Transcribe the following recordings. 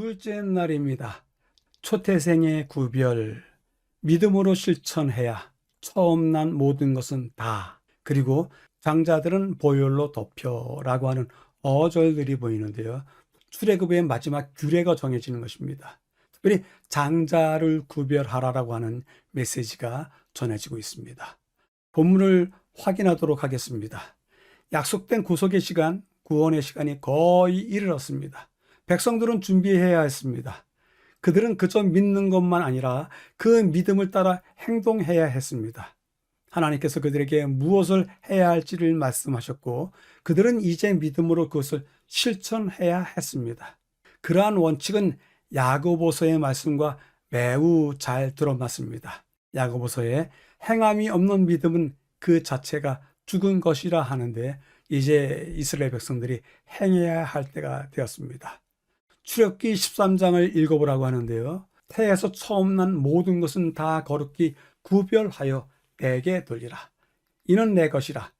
둘째 날입니다. 초태생의 구별, 믿음으로 실천해야 처음 난 모든 것은 다. 그리고 장자들은 보혈로 덮여라고 하는 어절들이 보이는데요. 출애굽의 마지막 규례가 정해지는 것입니다. 특별히 장자를 구별하라라고 하는 메시지가 전해지고 있습니다. 본문을 확인하도록 하겠습니다. 약속된 구속의 시간, 구원의 시간이 거의 이르렀습니다. 백성들은 준비해야 했습니다. 그들은 그저 믿는 것만 아니라 그 믿음을 따라 행동해야 했습니다. 하나님께서 그들에게 무엇을 해야 할지를 말씀하셨고 그들은 이제 믿음으로 그것을 실천해야 했습니다. 그러한 원칙은 야고보서의 말씀과 매우 잘 들어맞습니다. 야고보서에 행함이 없는 믿음은 그 자체가 죽은 것이라 하는데 이제 이스라엘 백성들이 행해야 할 때가 되었습니다. 출애굽기 13장을 읽어보라고 하는데요. 태에서 처음 난 모든 것은 다 거룩히 구별하여 내게 돌리라. 이는 내 것이라.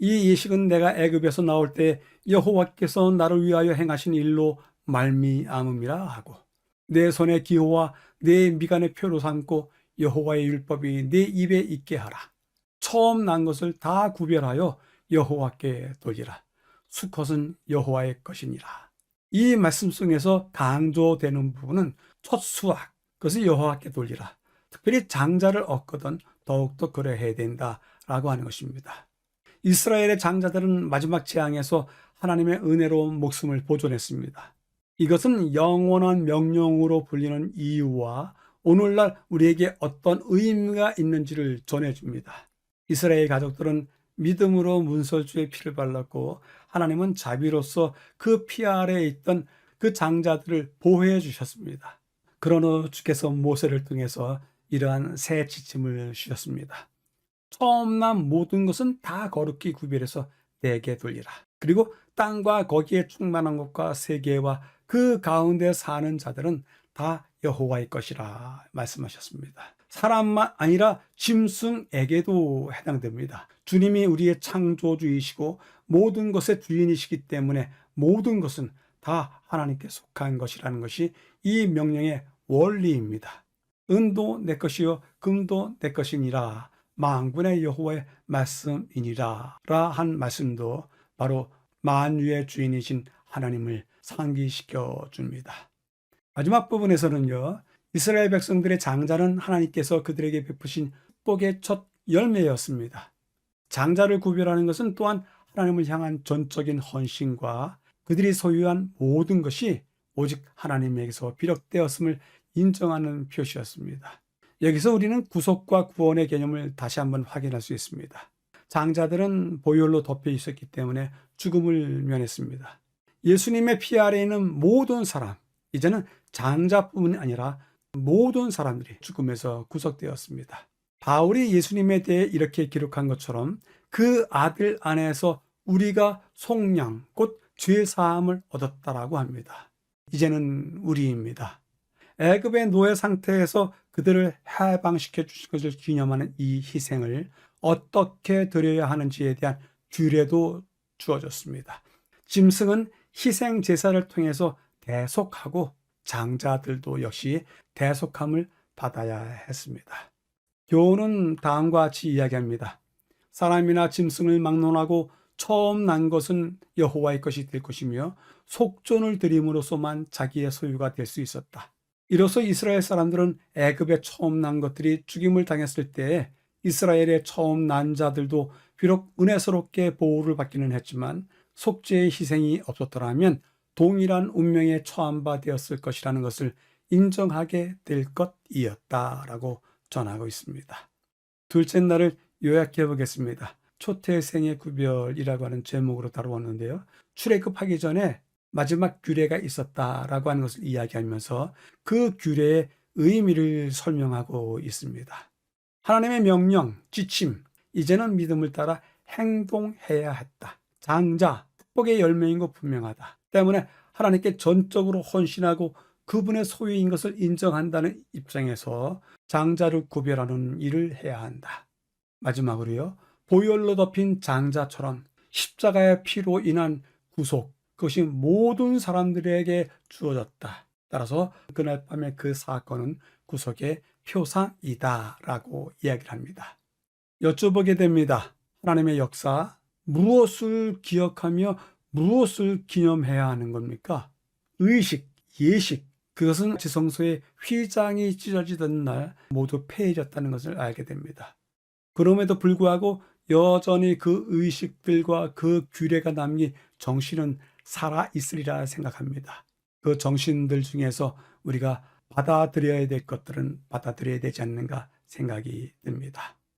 이 예식은 내가 애굽에서 나올 때 여호와께서 나를 위하여 행하신 일로 말미암음이라 하고 내 손의 기호와 내 미간의 표로 삼고 여호와의 율법이 내 입에 있게 하라. 처음 난 것을 다 구별하여 여호와께 돌리라. 수컷은 여호와의 것이니라. 이 말씀 속에서 강조되는 부분은 첫 수확, 그것을 여호와께 돌리라. 특별히 장자를 얻거든 더욱더 그래야 된다라고 하는 것입니다. 이스라엘의 장자들은 마지막 재앙에서 하나님의 은혜로운 목숨을 보존했습니다. 이것은 영원한 명령으로 불리는 이유와 오늘날 우리에게 어떤 의미가 있는지를 전해줍니다. 이스라엘 가족들은 믿음으로 문설주의 피를 발랐고 하나님은 자비로서 그 피 아래에 있던 그 장자들을 보호해 주셨습니다. 그러나 주께서 모세를 통해서 이러한 새 지침을 주셨습니다. 처음 난 모든 것은 다 거룩히 구별해서 내게 돌리라. 그리고 땅과 거기에 충만한 것과 세계와 그 가운데 사는 자들은 다 여호와의 것이라 말씀하셨습니다. 사람만 아니라 짐승에게도 해당됩니다. 주님이 우리의 창조주이시고 모든 것의 주인이시기 때문에 모든 것은 다 하나님께 속한 것이라는 것이 이 명령의 원리입니다. 은도 내 것이요 금도 내 것이니라 만군의 여호와의 말씀이니라 라 한 말씀도 바로 만유의 주인이신 하나님을 상기시켜 줍니다. 마지막 부분에서는요. 이스라엘 백성들의 장자는 하나님께서 그들에게 베푸신 축복의 첫 열매였습니다. 장자를 구별하는 것은 또한 하나님을 향한 전적인 헌신과 그들이 소유한 모든 것이 오직 하나님에게서 비력되었음을 인정하는 표시였습니다. 여기서 우리는 구속과 구원의 개념을 다시 한번 확인할 수 있습니다. 장자들은 보혈로 덮여 있었기 때문에 죽음을 면했습니다. 예수님의 피 아래 있는 모든 사람, 이제는 장자뿐만 아니라 모든 사람들이 죽음에서 구속되었습니다. 바울이 예수님에 대해 이렇게 기록한 것처럼 그 아들 안에서 우리가 속량, 곧 죄 사함을 얻었다라고 합니다. 이제는 우리입니다. 애굽의 노예 상태에서 그들을 해방시켜 주신 것을 기념하는 이 희생을 어떻게 드려야 하는지에 대한 규례도 주어졌습니다. 짐승은 희생 제사를 통해서 대속하고 장자들도 역시 대속함을 받아야 했습니다. 교훈은 다음과 같이 이야기합니다. 사람이나 짐승을 막론하고 처음 난 것은 여호와의 것이 될 것이며 속전을 드림으로써만 자기의 소유가 될 수 있었다. 이로써 이스라엘 사람들은 애굽에 처음 난 것들이 죽임을 당했을 때 이스라엘의 처음 난 자들도 비록 은혜스럽게 보호를 받기는 했지만 속죄의 희생이 없었더라면 동일한 운명에 처한 바 되었을 것이라는 것을 인정하게 될 것이었다라고 전하고 있습니다. 둘째 날을 요약해 보겠습니다. 초태생의 구별이라고 하는 제목으로 다루었는데요. 출애굽하기 전에 마지막 규례가 있었다라고 하는 것을 이야기하면서 그 규례의 의미를 설명하고 있습니다. 하나님의 명령, 지침, 이제는 믿음을 따라 행동해야 했다. 장자, 축복의 열매인 것 분명하다. 때문에 하나님께 전적으로 헌신하고 그분의 소유인 것을 인정한다는 입장에서 장자를 구별하는 일을 해야 한다. 마지막으로요. 보혈로 덮인 장자처럼 십자가의 피로 인한 구속, 그것이 모든 사람들에게 주어졌다. 따라서 그날 밤의 그 사건은 구속의 표상이다 라고 이야기를 합니다. 여쭤보게 됩니다. 하나님의 역사 무엇을 기억하며 무엇을 기념해야 하는 겁니까? 의식, 예식 그것은 지성소의 휘장이 찢어지던 날 모두 폐해졌다는 것을 알게 됩니다. 그럼에도 불구하고 여전히 그 의식들과 그 규례가 남긴 정신은 살아 있으리라 생각합니다. 그 정신들 중에서 우리가 받아들여야 될 것들은 받아들여야 되지 않는가 생각이 듭니다.